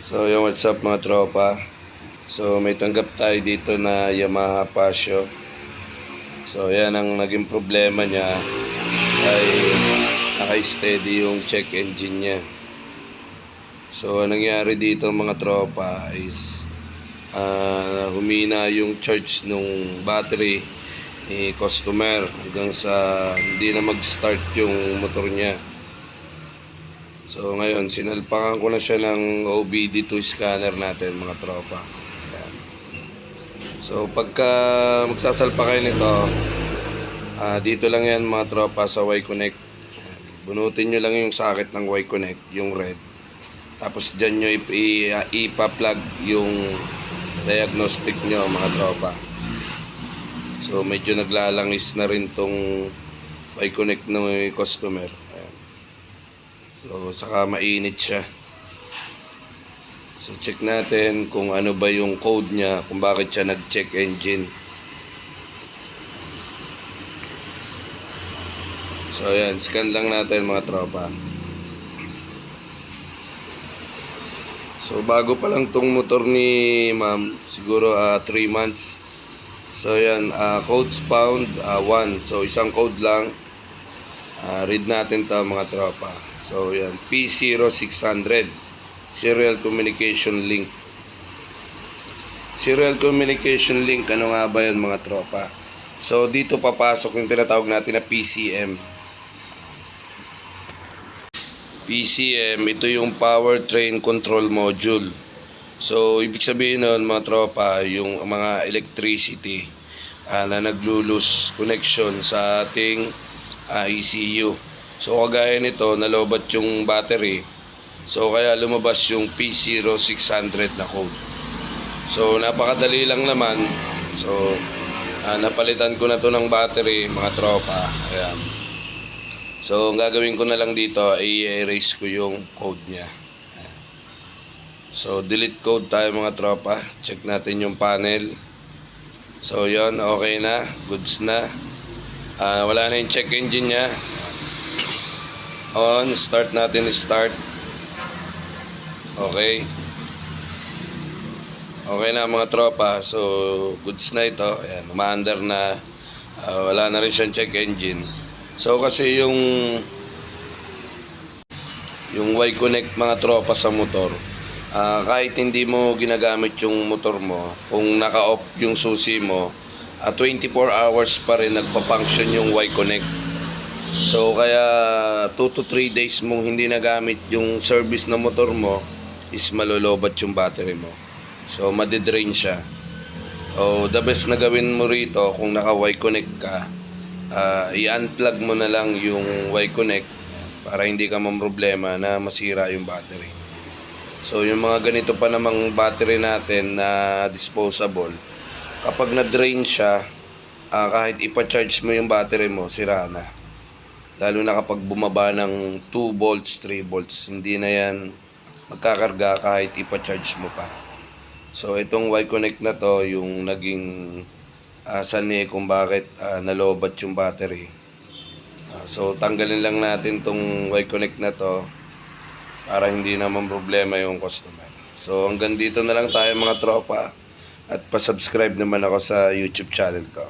So, yung what's up mga tropa. So, may tanggap tayo dito na Yamaha Pasio. So, yan ang naging problema niya ay naka-steady yung check engine niya. So, anong nangyari dito mga tropa is ah, humina yung charge nung battery ni customer hanggang sa hindi na mag-start yung motor niya. So ngayon, sinalpakan ko na siya ng OBD2 scanner natin mga tropa. Ayan. So pagka magsasalpa kayo nito, ah, dito lang yan mga tropa sa Y-Connect. Bunutin nyo lang yung socket ng Y-Connect, yung red. Tapos dyan nyo ipa-plug yung diagnostic nyo mga tropa. So medyo naglalangis na rin tong Y-Connect ng customer. So, saka mainit siya. So, check natin kung ano ba yung code niya, kung bakit siya nag-check engine. So, ayan, scan lang natin mga tropa. So, bago pa lang tong motor ni ma'am, siguro 3 months. So, ayan, ah, codes found 1. so, isang code lang. Ah, read natin to mga tropa. So, yan. P0600. Serial Communication Link. Serial Communication Link, ano nga ba yun mga tropa? So, dito papasok yung tinatawag natin na PCM. PCM, ito yung Powertrain Control Module. So, ibig sabihin nun mga tropa, yung mga electricity ah, na naglulus connection sa ating ECU. So kagaya nito, nalobat yung battery. So kaya lumabas yung P0600 na code. So napakadali lang naman. So ah, napalitan ko na to ng battery mga tropa. Ayan. So ang gagawin ko na lang dito i-erase ko yung code niya. Ayan. So delete code tayo mga tropa. Check natin yung panel. So yon okay na, goods na. Ah, wala na yung check engine niya. On, start natin, start. Okay. Okay na mga tropa. So, goods na ito. Ayan, umaandar na. Ah, wala na rin siyang check engine. So, kasi yung yung Y-Connect mga tropa sa motor, ah, kahit hindi mo ginagamit yung motor mo, kung naka-off yung susi mo, ah, 24 hours pa rin nagpa-function yung Y-Connect. So kaya 2 to 3 days mong hindi nagamit yung service ng motor mo is malolobat yung battery mo. So madidrain siya. So the best na gawin mo rito kung naka Y-Connect ka, ah, i-unplug mo na lang yung Y-Connect para hindi ka problema na masira yung battery. So yung mga ganito pa namang battery natin na disposable, kapag na-drain siya, ah, kahit ipa-charge mo yung battery mo, sira na. Lalo na kapag bumaba ng 2 volts, 3 volts, hindi na yan magkakarga kahit ipa-charge mo pa. So itong Y-Connect na to, yung naging uh, sani kung bakit ah, nalobat yung battery. Ah, so tanggalin lang natin tong Y-Connect na to para hindi naman problema yung customer. So hanggang dito na lang tayo mga tropa at pa-subscribe naman ako sa YouTube channel ko.